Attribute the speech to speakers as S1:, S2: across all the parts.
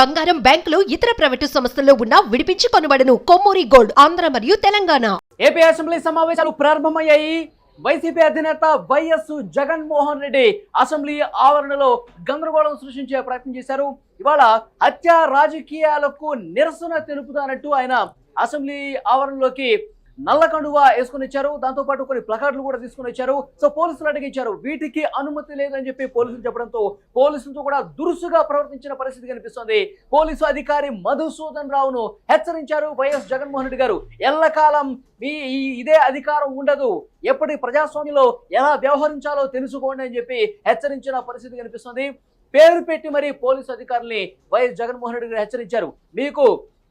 S1: బంగారం బ్యాంకులు ఇతర ప్రైవేటు సంస్థల్లో ఉన్న విడిపించి కొనబడను. కొమ్మూరి గోల్డ్ ఆంధ్ర మరియు తెలంగాణ.
S2: ఏపీ అసెంబ్లీ సమావేశాలు ప్రారంభమయ్యాయి. వైసీపీ అధినేత వైఎస్ జగన్మోహన్ రెడ్డి అసెంబ్లీ ఆవరణలో గందరగోళం సృష్టించే ప్రయత్నం చేశారు. ఇవాళ హత్య రాజకీయాలకు నిరసన తెలుపుతానంటూ ఆయన అసెంబ్లీ ఆవరణలోకి నల్ల కండువా వేసుకుని ఇచ్చారు. దాంతో పాటు కొన్ని ప్లకార్డులు కూడా తీసుకుని ఇచ్చారు సో పోలీసులు అడిగించారు వీటికి అనుమతి లేదని చెప్పి పోలీసులు చెప్పడంతో పోలీసులతో కూడా దురుసుగా ప్రవర్తించిన పరిస్థితి కనిపిస్తుంది. పోలీసు అధికారి మధుసూదన్ రావును హెచ్చరించారు వైఎస్ జగన్మోహన్ రెడ్డి గారు. ఎల్లకాలం మీ ఇదే అధికారం ఉండదు. ఎప్పటి ప్రజాస్వామ్యంలో ఎలా వ్యవహరించాలో తెలుసుకోండి అని చెప్పి హెచ్చరించిన పరిస్థితి కనిపిస్తుంది. పేరు పెట్టి మరీ పోలీసు అధికారుల్ని వైఎస్ జగన్మోహన్ రెడ్డి గారు హెచ్చరించారు. మీకు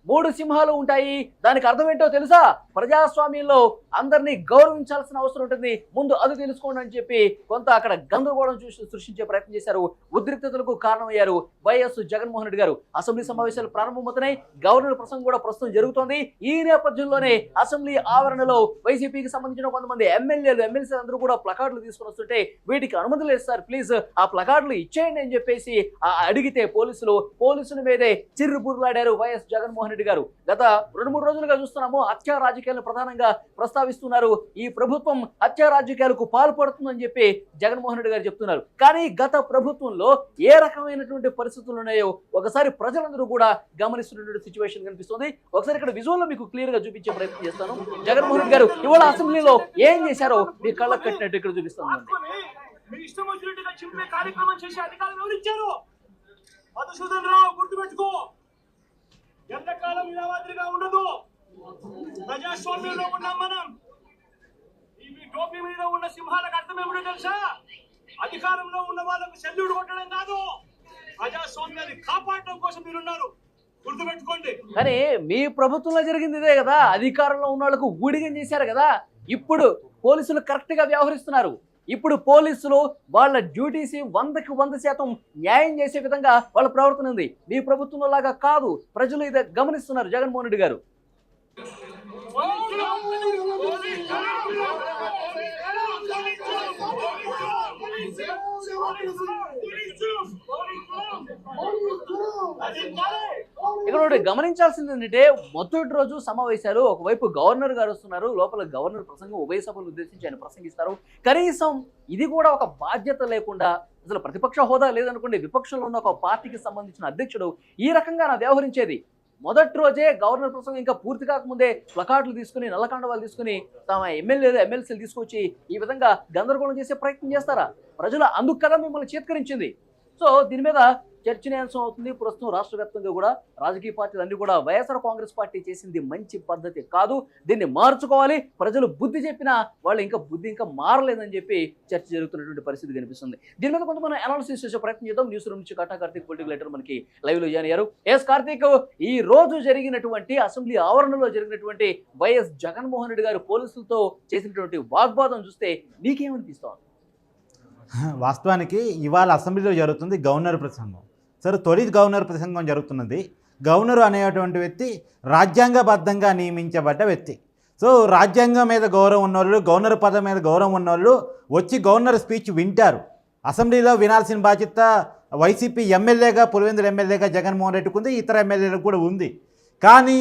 S2: మూడు సింహాలు ఉంటాయి. దానికి అర్థం ఏంటో తెలుసా? ప్రజాస్వామ్యంలో అందరినీ గౌరవించాల్సిన అవసరం ఉంటుంది. ముందు అది తెలుసుకోండి అని చెప్పి కొంత అక్కడ గందరగోళం చూసి సృష్టించే ప్రయత్నం చేశారు. ఉద్రిక్తతలకు కారణమయ్యారు వైఎస్ జగన్మోహన్ రెడ్డి గారు. అసెంబ్లీ సమావేశాలు ప్రారంభమవుతున్నాయి. గవర్నర్ ప్రసంగం కూడా ప్రస్తుతం జరుగుతోంది. ఈ నేపథ్యంలోనే అసెంబ్లీ ఆవరణలో వైసీపీకి సంబంధించిన కొంతమంది ఎమ్మెల్యేలు ఎమ్మెల్సీ అందరూ కూడా ప్లకార్డులు తీసుకుని వస్తుంటే వీటికి అనుమతులు లేదు సార్ ప్లీజ్ ఆ ప్లకార్డులు ఇచ్చేయండి అని చెప్పేసి ఆ అడిగితే పోలీసులు పోలీసుల మీదే చిర్రుబుర్లాడారు వైఎస్ జగన్మోహన్ రెడ్డి గారు. గత రెండు మూడు రోజులుగా చూస్తున్నాము హత్యా రాజకీయాలను ప్రధానంగా ప్రస్తావిస్తున్నారు. ఈ ప్రభుత్వం హత్యా రాజకీయాలకు పాల్పడుతుందని చెప్పి జగన్మోహన్ రెడ్డి గారు చెప్తున్నారు. కానీ గత ప్రభుత్వంలో ఏ రకమైనటువంటి పరిస్థితులు ఉన్నాయో ఒకసారి ప్రజలందరూ కూడా గమనిస్తున్నటువంటి సిచ్యువేషన్ కనిపిస్తుంది. ఒకసారి ఇక్కడ విజువల్ మీకు క్లియర్గా చూపించే ప్రయత్నం చేస్తాను. జగన్మోహన్ రెడ్డి గారు ఇవాళ అసెంబ్లీలో ఏం చేశారో మీ కళ్ళకు కట్టినట్టు ఇక్కడ చూపిస్తాను.
S3: మీ ఇష్టం వచ్చినట్టుగా చింపే కార్యక్రమం చేసే ఎవరిచ్చారు మధుసూదన్ రావు గుర్తుపెట్టుకో. ఇలా మాదిరిగా ఉండదు. ప్రజాస్వామ్యంలో ఉన్నాం మనం ఇవి టోపీ మీద ఉన్న సింహాలకు అర్థం ఏమిటో తెలుసా? అధికారంలో ఉన్న వాళ్ళకు శల్యుడు కొట్టడం కాదు. ప్రజాస్వామ్యాన్ని కాపాడడం కోసం మీరున్నారు. గుర్తుపెట్టుకోండి.
S2: కానీ మీ ప్రభుత్వంలో జరిగింది ఇదే కదా. అధికారంలో ఉన్న వాళ్ళకు ఊడిగం చేశారు కదా. ఇప్పుడు పోలీసులు కరెక్ట్గా వ్యవహరిస్తున్నారు. ఇప్పుడు పోలీసులు వాళ్ళ డ్యూటీస్ వందకి వంద శాతం న్యాయం చేసే విధంగా వాళ్ళ ప్రవర్తన ఉంది. మీ ప్రభుత్వంలో లాగా కాదు. ప్రజలు ఇది గమనిస్తున్నారు జగన్మోహన్ రెడ్డి గారు. ఇక్కడ గమనించాల్సింది ఏంటంటే మొదటి రోజు సమావేశాలు ఒకవైపు గవర్నర్ గారు వస్తున్నారు లోపల గవర్నర్ ప్రసంగం ఉభయ సభలు ఉద్దేశించి ఆయన ప్రసంగిస్తారు. కనీసం ఇది కూడా ఒక బాధ్యత లేకుండా అసలు ప్రతిపక్ష హోదా లేదనుకోండి విపక్షంలో ఉన్న ఒక పార్టీకి సంబంధించిన అధ్యక్షుడు ఈ రకంగా నా వ్యవహరించేది. మొదటి రోజే గవర్నర్ ప్రసంగం ఇంకా పూర్తి కాకముందే ప్లకార్డులు తీసుకుని నల్లకాండవాలు తీసుకుని తమ ఎమ్మెల్యేలు ఎమ్మెల్సీలు తీసుకొచ్చి ఈ విధంగా గందరగోళం చేసే ప్రయత్నం చేస్తారా? ప్రజలు అందుకు కదా మిమ్మల్ని చేత్కరించింది. సో దీని మీద చర్చనీయాంశం అవుతుంది. ప్రస్తుతం రాష్ట్ర వ్యాప్తంగా కూడా రాజకీయ పార్టీలు అన్ని కూడా వైఎస్ఆర్ కాంగ్రెస్ పార్టీ చేసింది మంచి పద్ధతి కాదు. దీన్ని మార్చుకోవాలి. ప్రజలు బుద్ధి చెప్పినా వాళ్ళు ఇంకా బుద్ధి ఇంకా మారలేదని చెప్పి చర్చ జరుగుతున్నటువంటి పరిస్థితి కనిపిస్తుంది. దీని మీద కొంతమంది అనాలిసిస్ చేసే ప్రయత్నం చేద్దాం. న్యూస్ రూమ్ నుంచి కాటా కార్తీక్ పొలిటికల్ లెటర్ మనకి లైవ్లో జాయిన్ అయ్యారు. ఎస్ కార్తీక్ ఈ రోజు జరిగినటువంటి అసెంబ్లీ ఆవరణలో జరిగినటువంటి వైఎస్ జగన్మోహన్ రెడ్డి గారు పోలీసులతో చేసినటువంటి వాగ్వాదం చూస్తే నీకేమనిపిస్తోంది?
S4: వాస్తవానికి ఇవాళ అసెంబ్లీలో జరుగుతుంది గవర్నర్ ప్రసంగం. సరే తొలి గవర్నర్ ప్రసంగం జరుగుతున్నది. గవర్నర్ అనేటువంటి వ్యక్తి రాజ్యాంగబద్ధంగా నియమించబడ్డ వ్యక్తి. సో రాజ్యాంగం మీద గౌరవం ఉన్నోళ్ళు గవర్నర్ పదం మీద గౌరవం ఉన్నోళ్ళు వచ్చి గవర్నర్ స్పీచ్ వింటారు. అసెంబ్లీలో వినాల్సిన బాధ్యత వైసీపీ ఎమ్మెల్యేగా పులివెందుల ఎమ్మెల్యేగా జగన్మోహన్ రెడ్డికి ఉంది ఇతర ఎమ్మెల్యేలకు కూడా ఉంది. కానీ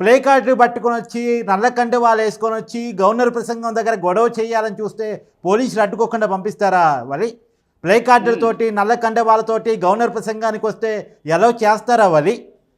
S4: ప్లే కార్డు పట్టుకొని వచ్చి నల్లకంటి వాళ్ళు వేసుకొని వచ్చి గవర్నర్ ప్రసంగం దగ్గర గొడవ చేయాలని చూస్తే పోలీసులు అడ్డుకోకుండా పంపిస్తారా మరి? ప్లే కార్డులతోటి నల్లకండ వాళ్ళతోటి గవర్నర్ ప్రసంగానికి వస్తే ఎలా చేస్తారా వలి?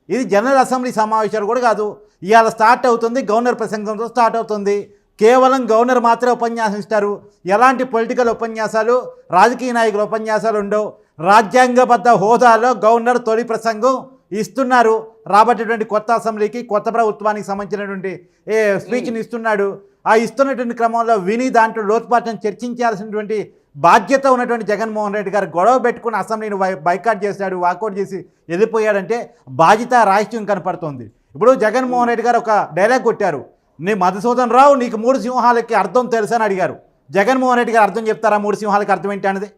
S4: ఇది జనరల్ అసెంబ్లీ సమావేశాలు కూడా కాదు. ఇవాళ స్టార్ట్ అవుతుంది గవర్నర్ ప్రసంగంతో స్టార్ట్ అవుతుంది. కేవలం గవర్నర్ మాత్రమే ఉపన్యాసం ఇస్తారు. ఎలాంటి పొలిటికల్ ఉపన్యాసాలు రాజకీయ నాయకుల ఉపన్యాసాలు ఉండవు. రాజ్యాంగబద్ధ హోదాలో గవర్నర్ తొలి ప్రసంగం ఇస్తున్నారు. రాబట్టేటువంటి కొత్త అసెంబ్లీకి కొత్త ప్రభుత్వానికి సంబంధించినటువంటి ఏ స్పీచ్ని ఇస్తున్నాడు. ఆ ఇస్తున్నటువంటి క్రమంలో విని దాంట్లో లోతుపాట్లను చర్చించాల్సినటువంటి బాధ్యత ఉన్నటువంటి జగన్మోహన్ రెడ్డి గారు గొడవ పెట్టుకుని అసెంబ్లీని బైకాట్ చేశాడు వాకౌట్ చేసి వెళ్ళిపోయాడంటే బాధ్యత రాహిత్యం కనపడుతోంది. ఇప్పుడు జగన్మోహన్ రెడ్డి గారు ఒక డైలాగ్ కొట్టారు. నీ మధుసూదన్ రావు నీకు మూడు సింహాలకి అర్థం తెలుసా అని అడిగారు. జగన్మోహన్ రెడ్డి గారు అర్థం చెప్తారా మూడు సింహాలకి అర్థం ఏంటి అనేది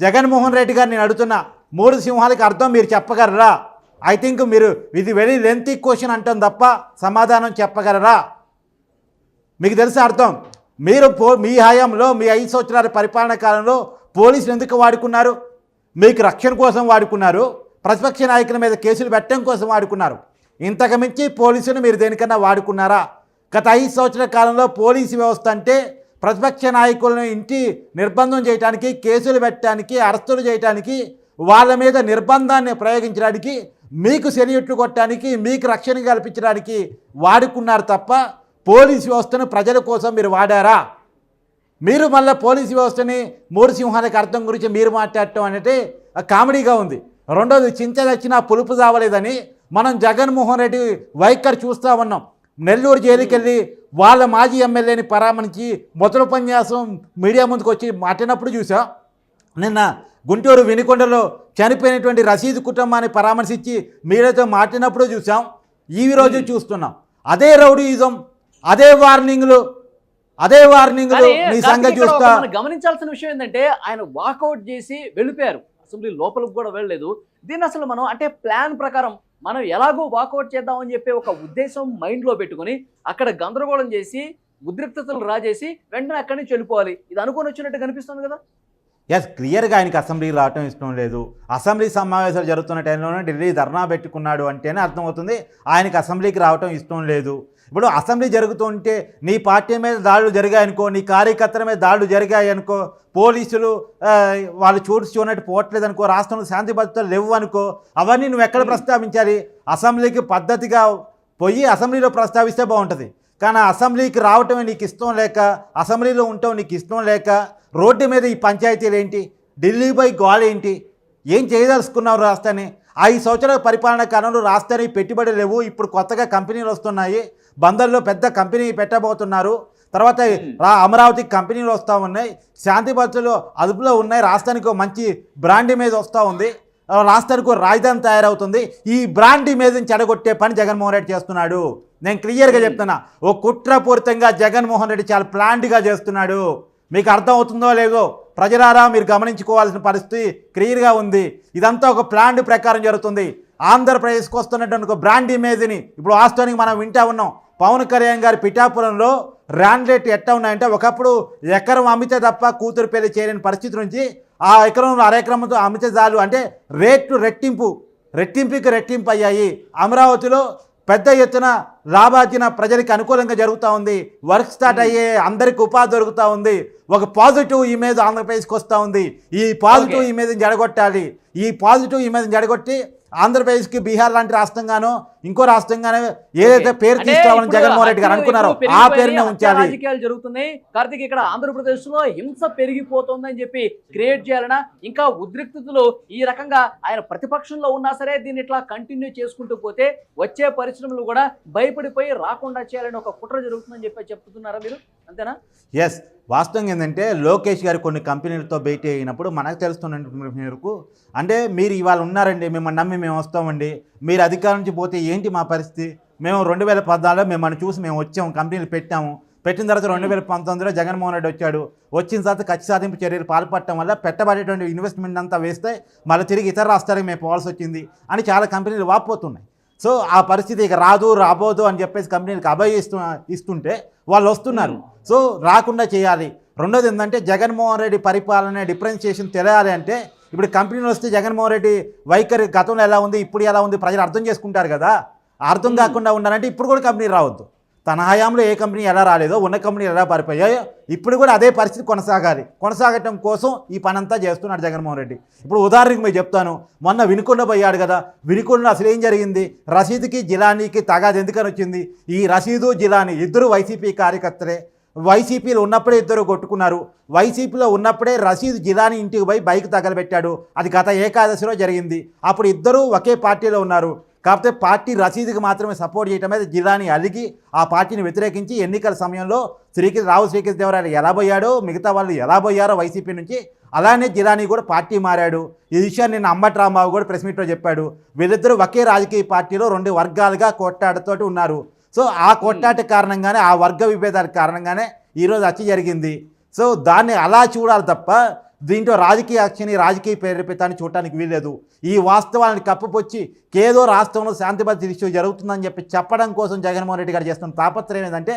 S4: జగన్మోహన్ రెడ్డి గారు నేను అడుగుతున్నా మూడు సింహాలకి అర్థం మీరు చెప్పగలరా? ఐ థింక్ మీరు ఇది వెరీ లెంతీ క్వశ్చన్ అంటాం తప్ప సమాధానం చెప్పగలరా? మీకు తెలిసే అర్థం? మీరు పో మీ హయాంలో మీ ఐదు సంవత్సరాల పరిపాలన కాలంలో పోలీసులు ఎందుకు వాడుకున్నారు? మీకు రక్షణ కోసం వాడుకున్నారు? ప్రతిపక్ష నాయకుల మీద కేసులు పెట్టడం కోసం వాడుకున్నారు? ఇంతకుమించి పోలీసును మీరు దేనికన్నా వాడుకున్నారా? గత ఐదు సంవత్సరాల కాలంలో పోలీసు వ్యవస్థ అంటే ప్రతిపక్ష నాయకులను ఇంటి నిర్బంధం చేయడానికి కేసులు పెట్టడానికి అరెస్టులు చేయడానికి వాళ్ళ మీద నిర్బంధాన్ని ప్రయోగించడానికి మీకు సెల్యూట్లు కొట్టడానికి మీకు రక్షణ కల్పించడానికి వాడుకున్నారు తప్ప పోలీసు వ్యవస్థను ప్రజల కోసం మీరు వాడారా? మీరు మళ్ళీ పోలీసు వ్యవస్థని మూడు సింహాలకు అర్థం గురించి మీరు మాట్లాడటం అనేది కామెడీగా ఉంది. రెండోది చింతదచ్చినా పులుపు చావలేదని మనం జగన్మోహన్ రెడ్డి వైఖరి చూస్తూ ఉన్నాం. నెల్లూరు జైలుకి వెళ్ళి వాళ్ళ మాజీ ఎమ్మెల్యేని పరామర్శించి మొదటి ఉపన్యాసం మీడియా ముందుకు వచ్చి మాట్లాడినప్పుడు చూసా. నిన్న గుంటూరు వినికొండలో చనిపోయినటువంటి రసీదు కుటుంబాన్ని పరామర్శించి మీడియాతో మాట్లాడినప్పుడు చూసాం. ఈ రోజు చూస్తున్నాం. అదే రౌడీయిజం అదే వార్నింగ్లు అదే వార్నింగ్లు మీ సంగతి చూస్తా.
S2: మనం గమనించాల్సిన విషయం ఏంటంటే ఆయన వాకౌట్ చేసి వెళ్ళిపోయారు. అసెంబ్లీ లోపలికి కూడా వెళ్ళలేదు. దీన్ని అసలు మనం అంటే ప్లాన్ ప్రకారం మనం ఎలాగో వాకౌట్ చేద్దామని చెప్పి ఒక ఉద్దేశం మైండ్లో పెట్టుకొని అక్కడ గందరగోళం చేసి ఉద్రిక్తతలు రాజేసి వెంటనే అక్కడి నుంచి వెళ్ళిపోవాలి. ఇది అనుకొని వచ్చినట్టు కనిపిస్తుంది కదా?
S4: ఎస్ క్లియర్గా ఆయనకి అసెంబ్లీకి రావటం ఇష్టం లేదు. అసెంబ్లీ సమావేశాలు జరుగుతున్న టైంలోనే ఢిల్లీ ధర్నా పెట్టుకున్నాడు అంటేనే అర్థమవుతుంది ఆయనకి అసెంబ్లీకి రావటం ఇష్టం లేదు. ఇప్పుడు అసెంబ్లీ జరుగుతుంటే నీ పార్టీ మీద దాడులు జరిగాయనుకో నీ కార్యకర్తల మీద దాడులు జరిగాయనుకో పోలీసులు వాళ్ళు చూసి చూడటం పోవట్లేదు అనుకో రాష్ట్రంలో శాంతి భద్రతలు లేవు అనుకో అవన్నీ నువ్వు ఎక్కడ ప్రస్తావించాలి? అసెంబ్లీకి పద్ధతిగా పోయి అసెంబ్లీలో ప్రస్తావిస్తే బాగుంటుంది. కానీ అసెంబ్లీకి రావటమే నీకు ఇష్టం లేక అసెంబ్లీలో ఉండటం నీకు ఇష్టం లేక రోడ్డు మీద ఈ పంచాయతీలు ఏంటి? ఢిల్లీపై గోడ ఏంటి? ఏం చేయదలుచుకున్నావు రాష్ట్రాన్ని? ఐదు సంవత్సరాల పరిపాలన కాలంలో రాష్ట్రానికి పెట్టుబడి లేవు. ఇప్పుడు కొత్తగా కంపెనీలు వస్తున్నాయి. బందర్లో పెద్ద కంపెనీ పెట్టబోతున్నారు. తర్వాత రా అమరావతికి కంపెనీలు వస్తూ ఉన్నాయి. శాంతి భద్రతలు అదుపులో ఉన్నాయి. రాష్ట్రానికి ఒక మంచి బ్రాండ్ మీద వస్తూ ఉంది. రాష్ట్రానికి ఒక రాజధాని తయారవుతుంది. ఈ బ్రాండ్ మీద చెడగొట్టే పని జగన్మోహన్ రెడ్డి చేస్తున్నాడు. నేను క్లియర్గా చెప్తున్నా. ఓ కుట్రపూరితంగా జగన్మోహన్ రెడ్డి చాలా ప్లాంట్గా చేస్తున్నాడు. మీకు అర్థం అవుతుందో లేదో ప్రజలారా మీరు గమనించుకోవాల్సిన పరిస్థితి క్లియర్గా ఉంది. ఇదంతా ఒక ప్లాన్ ప్రకారం జరుగుతుంది. ఆంధ్రప్రదేశ్కి వస్తున్నటువంటి ఒక బ్రాండ్ ఇమేజ్ని ఇప్పుడు వాస్తవానికి మనం వింటా ఉన్నాం. పవన్ కళ్యాణ్ గారి పిఠాపురంలో ర్యాండ్ రేట్ ఎట్టా ఉన్నాయంటే ఒకప్పుడు ఎకరం అమ్మితే తప్ప కూతురు పెళ్ళి చేయలేని పరిస్థితి నుంచి ఆ ఎకరంలో అరెకరంతో అమ్మితే చాలు అంటే రేట్లు రెట్టింపు రెట్టింపుకి రెట్టింపు అయ్యాయి. అమరావతిలో పెద్ద ఎత్తున లాభార్జన ప్రజలకు అనుకూలంగా జరుగుతూ ఉంది. వర్క్ స్టార్ట్ అయ్యే అందరికి ఉపాధి దొరుకుతూ ఉంది. ఒక పాజిటివ్ ఇమేజ్ ఆంధ్రప్రదేశ్కి వస్తూ ఉంది. ఈ పాజిటివ్. ఇమేజ్ని జడగొట్టాలి. ఈ పాజిటివ్ ఇమేజ్ని జడగొట్టి ఆంధ్రప్రదేశ్కి బీహార్ లాంటి రాష్ట్రంగానో ఇంకో రాష్ట్రంగానో ఏదైతే పేరు తీసుకురావాలని జగన్మోహన్ రెడ్డి గారు అనుకున్నారో ఆ పేరునే ఉంచాలి.
S2: రాజకీయాలు జరుగుతున్నాయి. కార్తీక్ ఇక్కడ ఆంధ్రప్రదేశ్లో హింస పెరిగిపోతుందని చెప్పి క్రియేట్ చేయాలన్నా ఇంకా ఉద్రిక్తతలు ఈ రకంగా ఆయన ప్రతిపక్షంలో ఉన్నా సరే దీన్ని ఇట్లా కంటిన్యూ చేసుకుంటూ పోతే వచ్చే పరిశ్రమలు కూడా భయపడిపోయి రాకుండా చేయాలని ఒక కుట్ర జరుగుతుందని చెప్పి చెప్తున్నారా మీరు? అంతేనా?
S4: ఎస్ వాస్తవం ఏంటంటే లోకేష్ గారు కొన్ని కంపెనీలతో భేటీ అయినప్పుడు మనకు తెలుస్తున్న మేరకు అంటే మీరు ఇవాళ ఉన్నారండి మిమ్మల్ని నమ్మి మేము వస్తామండి మీరు అధికారం నుంచి పోతే ఏంటి మా పరిస్థితి? మేము రెండు వేల పద్నాలుగులో మిమ్మల్ని చూసి మేము వచ్చాము కంపెనీలు పెట్టాము. పెట్టిన తర్వాత రెండు వేల పంతొమ్మిదిలో జగన్మోహన్ రెడ్డి వచ్చాడు. వచ్చిన తర్వాత ఖర్చు సాధింపు చర్యలు పాల్పడటం వల్ల పెట్టబడేటువంటి ఇన్వెస్ట్మెంట్ అంతా వేస్తే మళ్ళీ తిరిగి ఇతర రాష్ట్రాలకు మేము పోవాల్సి వచ్చింది అని చాలా కంపెనీలు వాపోతున్నాయి. సో ఆ పరిస్థితి ఇక రాదు రాబోదు అని చెప్పేసి కంపెనీలకు అభయ ఇస్తు ఇస్తుంటే వాళ్ళు వస్తున్నారు. సో రాకుండా చేయాలి. రెండోది ఏంటంటే జగన్మోహన్ రెడ్డి పరిపాలన డిఫరెన్షియేషన్ తెలియాలి అంటే ఇప్పుడు కంపెనీలు వస్తే జగన్మోహన్ రెడ్డి వైఖరి గతంలో ఎలా ఉంది ఇప్పుడు ఎలా ఉంది ప్రజలు అర్థం చేసుకుంటారు కదా. అర్థం కాకుండా ఉండాలంటే ఇప్పుడు కూడా కంపెనీ రావద్దు. తన హయాంలో ఏ కంపెనీ ఎలా రాలేదో ఉన్న కంపెనీ ఎలా పారిపోయాయో ఇప్పుడు కూడా అదే పరిస్థితి కొనసాగాలి. కొనసాగటం కోసం ఈ పని అంతా చేస్తున్నాడు జగన్మోహన్ రెడ్డి. ఇప్పుడు ఉదాహరణకు మీకు చెప్తాను. మొన్న వినుకొండ పోయాడు కదా. వినుకొండ అసలు ఏం జరిగింది? రసీదుకి జిలానీకి తగాది ఎందుకని వచ్చింది? ఈ రసీదు జిలానీ ఇద్దరు వైసీపీ కార్యకర్తలే. వైసీపీలో ఉన్నప్పుడే ఇద్దరు కొట్టుకున్నారు. వైసీపీలో ఉన్నప్పుడే రషీద్ జిలానీ ఇంటికి పోయి బైక్ తగలబెట్టాడు. అది గత ఏకాదశిలో జరిగింది. అప్పుడు ఇద్దరూ ఒకే పార్టీలో ఉన్నారు. కాకపోతే పార్టీ రసీదుకి మాత్రమే సపోర్ట్ చేయటం మీద జిలాని అలిగి ఆ పార్టీని వ్యతిరేకించి ఎన్నికల సమయంలో శ్రీకృష్ణ రావు శ్రీకృష్ణదేవరాయలు ఎలా పోయాడో మిగతా వాళ్ళు ఎలా పోయారో వైసీపీ నుంచి అలానే జిలానీ కూడా పార్టీ మారాడు. ఈ విషయాన్ని నిన్న అంబటి రాంబాబు కూడా ప్రెస్ మీట్లో చెప్పాడు. వీళ్ళిద్దరూ ఒకే రాజకీయ పార్టీలో రెండు వర్గాలుగా కొట్టాడతోటి ఉన్నారు. సో ఆ కొట్టాట కారణంగానే ఆ వర్గ విభేదాల కారణంగానే ఈరోజు హత్య జరిగింది. సో దాన్ని అలా చూడాలి తప్ప దీంట్లో రాజకీయ యాక్షని రాజకీయ ప్రేరేపితాన్ని చూడటానికి వీల్లేదు. ఈ వాస్తవాన్ని కప్పుపొచ్చి కేదో రాష్ట్రంలో శాంతి భద్రత ఇష్యూ జరుగుతుందని చెప్పి చెప్పడం కోసం జగన్మోహన్ రెడ్డి గారు చేస్తున్న తాపత్రయం ఏంటంటే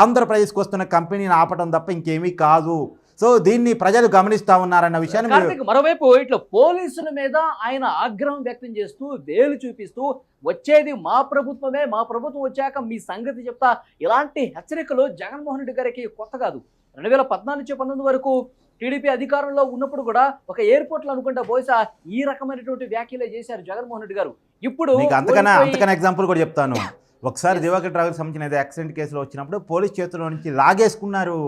S4: ఆంధ్రప్రదేశ్కి వస్తున్న కంపెనీని ఆపడం తప్ప ఇంకేమీ కాదు. సో దీన్ని ప్రజలు గమనిస్తూ ఉన్నారన్న విషయాన్ని
S2: మరోవైపు ఇట్లా పోలీసుల మీద ఆయన ఆగ్రహం వ్యక్తం చేస్తూ వేలు చూపిస్తూ వచ్చేది మా ప్రభుత్వమే మా ప్రభుత్వం వచ్చాక మీ సంగతి చెప్తా ఇలాంటి హెచ్చరికలు జగన్మోహన్ రెడ్డి గారికి కొత్త కాదు. రెండు వేల పద్నాలుగు నుంచి పంతొమ్మిది వరకు టీడీపీ అధికారంలో ఉన్నప్పుడు కూడా ఒక ఎయిర్పోర్ట్లో అనుకుంటా బహుశా ఈ రకమైనటువంటి వ్యాఖ్యలే చేశారు జగన్మోహన్ రెడ్డి గారు. ఇప్పుడు
S4: అంతకన్నా ఎగ్జాంపుల్ కూడా చెప్తాను. ఒకసారి దివాకర్ ట్రావెల్కి సంబంధించిన యాక్సిడెంట్ కేసులో వచ్చినప్పుడు పోలీస్ చేతిలో నుంచి లాగేసుకున్నారు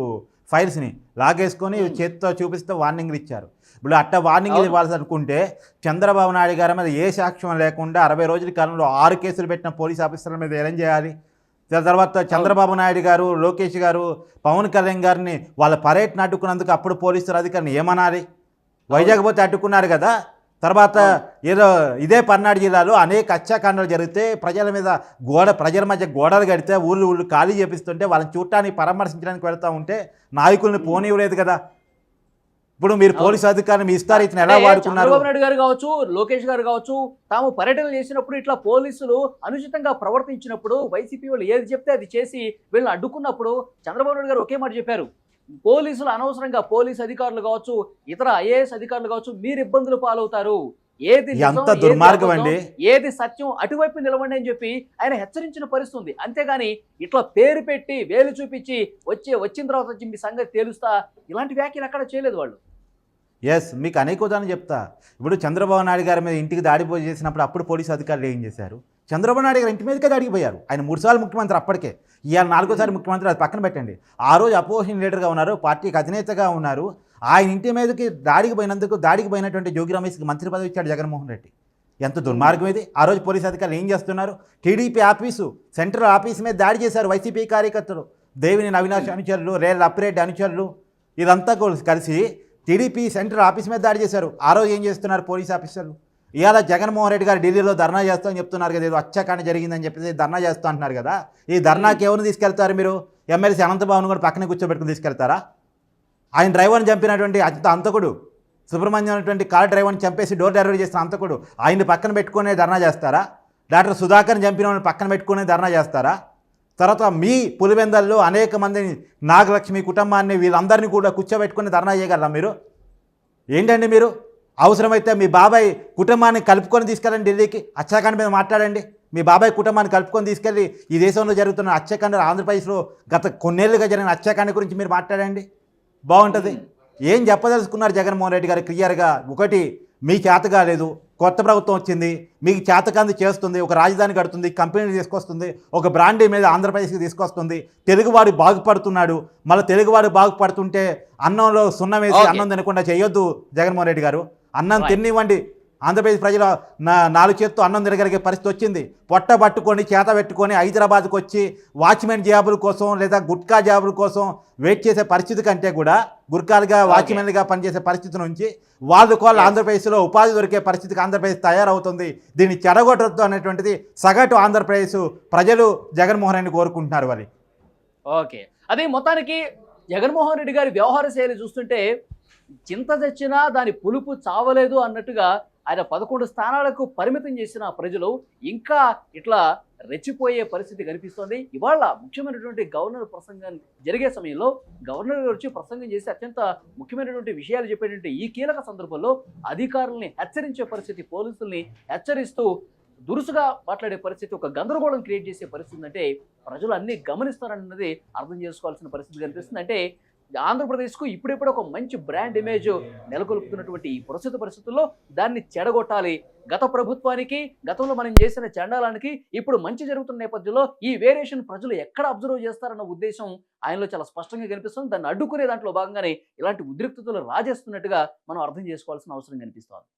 S4: ఫైల్స్ని లాగేసుకొని. చేతితో చూపిస్తే వార్నింగ్లు ఇచ్చారు ఇప్పుడు అట్ట వార్నింగ్. ఇవ్వాల్సి అనుకుంటే చంద్రబాబు నాయుడు గారి మీద ఏ సాక్ష్యం లేకుండా అరవై రోజుల కాలంలో ఆరు కేసులు పెట్టిన పోలీస్ ఆఫీసర్ల మీద ఏం చేయాలి దాని తర్వాత చంద్రబాబు నాయుడు గారు లోకేష్ గారు పవన్ కళ్యాణ్ గారిని వాళ్ళ పర్యటన అడ్డుకున్నందుకు అప్పుడు పోలీసులు అధికారిని ఏమనాలి వైజాగ్ పోతే అడ్డుకున్నారు కదా తర్వాత ఏదో ఇదే పల్నాడు జిల్లాలో అనేక హత్యాకాండాలు జరిగితే ప్రజల మీద గోడ ప్రజల మధ్య గోడలు కడితే ఊళ్ళు ఊళ్ళు ఖాళీ చేపిస్తుంటే వాళ్ళని చూడటానికి పరామర్శించడానికి వెళ్తూ ఉంటే నాయకుల్ని పోనీయలేదు కదా. ఇప్పుడు మీరు. పోలీసు అధికారిని మీ ఇస్తారు ఇతను ఎలా వాడుకున్నారు?
S2: చంద్రబాబు నాయుడు గారు కావచ్చు లోకేష్ గారు కావచ్చు తాము పర్యటనలు చేసినప్పుడు ఇట్లా పోలీసులు అనుచితంగా ప్రవర్తించినప్పుడు వైసీపీ వాళ్ళు ఏది చెప్తే అది చేసి వీళ్ళని అడ్డుకున్నప్పుడు చంద్రబాబు నాయుడు గారు ఒకే మాట చెప్పారు. పోలీసులు అనవసరంగా పోలీస్ అధికారులు కావచ్చు ఇతర ఐఏఎస్ అధికారులు కావచ్చు మీరు ఇబ్బందులు పాలవుతారు. ఏది
S4: ఎంత దుర్మార్గం అండి.
S2: ఏది సత్యం అటువైపు నిలవండి అని చెప్పి ఆయన హెచ్చరించిన పరిస్థితి ఉంది అంతేగాని ఇట్లా పేరు పెట్టి వేలు చూపించి వచ్చే వచ్చిన తర్వాత వచ్చి మీ సంగతి తేలుస్తా ఇలాంటి వ్యాఖ్యలు ఎక్కడ చేయలేదు వాళ్ళు.
S4: ఎస్ మీకు అనేక ఉదాహరణ చెప్తా. ఇప్పుడు చంద్రబాబు నాయుడు గారి మీద ఇంటికి దాడిపోయి చేసినప్పుడు అప్పుడు పోలీసు అధికారులు ఏం చేశారు? చంద్రబాబు నాయుడు గారు ఇంటి మీదకే దాడికి పోయారు. ఆయన మూడుసార్లు ముఖ్యమంత్రి అప్పటికే. ఇవాళ నాలుగోసారి ముఖ్యమంత్రి అది పక్కన పెట్టండి. ఆ రోజు అపోజిషన్ లీడర్గా ఉన్నారు పార్టీకి అధినేతగా ఉన్నారు. ఆయన ఇంటి మీదకి దాడికి పోయినందుకు దాడికి పోయినటువంటి జోగి రమేష్కి మంత్రి పదవి ఇచ్చాడు జగన్మోహన్ రెడ్డి. ఎంత దుర్మార్గం ఇది. ఆ రోజు పోలీస్ అధికారులు ఏం చేస్తున్నారు? టీడీపీ ఆఫీసు సెంట్రల్ ఆఫీస్ మీద దాడి చేశారు వైసీపీ కార్యకర్తలు. దేవిని అవినాష్ అనుచరులు రేల్ అప్పిరెడ్డి అనుచరులు ఇదంతా కలిసి టీడీపీ సెంట్రల్ ఆఫీస్ మీద దాడి చేశారు. ఆ రోజు ఏం చేస్తున్నారు పోలీస్ ఆఫీసర్లు? ఇవాళ జగన్మోహన్ రెడ్డి గారు ఢిల్లీలో ధర్నా చేస్తామని చెప్తున్నారు కదా ఏదో హత్యాకాండ జరిగిందని చెప్పేసి ధర్నా చేస్తూ అంటున్నారు కదా. ఈ ధర్నాకి ఎవరిని తీసుకెళ్తారు మీరు? ఎమ్మెల్సీ అనంతబాబును కూడా పక్కనే కూర్చోబెట్టుకుని తీసుకెళ్తారా? ఆయన డ్రైవర్ని చంపినటువంటి అంత అంతకుడు సుబ్రహ్మణ్యం అనేటువంటి కార్ డ్రైవర్ని చంపేసి డోర్ డెలివరీ చేసిన అంతకుడు ఆయన్ని పక్కన పెట్టుకునే ధర్నా చేస్తారా? డాక్టర్ సుధాకర్ని చంపిన వాళ్ళని పక్కన పెట్టుకునే ధర్నా చేస్తారా? తర్వాత మీ పులివెందల్లో అనేక మందిని నాగలక్ష్మి కుటుంబాన్ని వీళ్ళందరినీ కూడా కూర్చోబెట్టుకుని ధర్నా చేయగలరా మీరు? ఏంటండి మీరు? అవసరమైతే మీ బాబాయ్ కుటుంబాన్ని కలుపుకొని తీసుకెళ్ళండి ఢిల్లీకి. హత్యాకాండ మీద మాట్లాడండి. మీ బాబాయ్ కుటుంబాన్ని కలుపుకొని తీసుకెళ్ళి ఈ దేశంలో జరుగుతున్న హత్యాకాండ ఆంధ్రప్రదేశ్లో గత కొన్నేళ్ళుగా జరిగిన హత్యాకాండ గురించి మీరు మాట్లాడండి. బాగుంటుంది. ఏం చెప్పదలుచుకున్నారు జగన్మోహన్ రెడ్డి గారు క్లియర్గా? ఒకటి మీ చేత కాలేదు. కొత్త ప్రభుత్వం వచ్చింది. మీకు చేతకాంది చేస్తుంది. ఒక రాజధాని కడుతుంది. కంపెనీలు తీసుకొస్తుంది. ఒక బ్రాండీ మీద ఆంధ్రప్రదేశ్కి తీసుకొస్తుంది. తెలుగువాడు బాగుపడుతున్నాడు. మళ్ళీ తెలుగువాడు బాగుపడుతుంటే అన్నంలో సున్నం వేసి. అన్నం తినకుండా చేయొద్దు జగన్మోహన్ రెడ్డి గారు. అన్నం. తినివ్వండి ఆంధ్రప్రదేశ్ ప్రజల నా నాలుగు చేత్తో అన్నం తినగలిగే పరిస్థితి వచ్చింది. పొట్ట పట్టుకొని చేత పెట్టుకొని హైదరాబాద్కి వచ్చి వాచ్మెన్ జాబుల కోసం లేదా గుట్కా జాబుల కోసం వెయిట్ చేసే పరిస్థితి కంటే కూడా గుర్కాలుగా వాచ్మెన్లుగా పనిచేసే పరిస్థితి నుంచి వాళ్ళ కోళ్ళ. ఆంధ్రప్రదేశ్లో ఉపాధి దొరికే పరిస్థితికి ఆంధ్రప్రదేశ్ తయారవుతుంది. దీన్ని చెడగొట్టద్దు అనేటువంటిది సగటు ఆంధ్రప్రదేశ్ ప్రజలు జగన్మోహన్ రెడ్డిని కోరుకుంటున్నారు మరి.
S2: ఓకే అదే మొత్తానికి జగన్మోహన్ రెడ్డి గారి వ్యవహార శైలి చూస్తుంటే చింత తెచ్చినా దాని పులుపు చావలేదు అన్నట్టుగా ఆయన పదకొండు స్థానాలకు పరిమితం చేసిన ప్రజలు ఇంకా ఇట్లా రెచ్చిపోయే పరిస్థితి కనిపిస్తోంది. ఇవాళ ముఖ్యమైనటువంటి గవర్నర్ ప్రసంగం జరిగే సమయంలో గవర్నర్ వచ్చి ప్రసంగం చేసి అత్యంత ముఖ్యమైనటువంటి విషయాలు చెప్పేటువంటి ఈ కీలక సందర్భంలో అధికారుల్ని హెచ్చరించే పరిస్థితి పోలీసుల్ని హెచ్చరిస్తూ దురుసుగా మాట్లాడే పరిస్థితి ఒక గందరగోళం క్రియేట్ చేసే పరిస్థితి అంటే ప్రజలు అన్ని గమనిస్తారన్నది అర్థం చేసుకోవాల్సిన పరిస్థితి కనిపిస్తుంది. అంటే ఆంధ్రప్రదేశ్కు ఇప్పుడిప్పుడు ఒక మంచి బ్రాండ్ ఇమేజ్ నెలకొల్పుతున్నటువంటి ఈ ప్రస్తుత పరిస్థితుల్లో దాన్ని చెడగొట్టాలి. గత ప్రభుత్వానికి గతంలో మనం చేసిన చండాలానికి ఇప్పుడు మంచి జరుగుతున్న నేపథ్యంలో ఈ వేరియేషన్ ప్రజలు ఎక్కడ అబ్జర్వ్ చేస్తారన్న ఉద్దేశం ఆయనలో చాలా స్పష్టంగా కనిపిస్తుంది. దాన్ని అడ్డుకునే దాంట్లో భాగంగానే ఇలాంటి ఉద్రిక్తతలు రాజేస్తున్నట్టుగా మనం అర్థం చేసుకోవాల్సిన అవసరం కనిపిస్తోంది.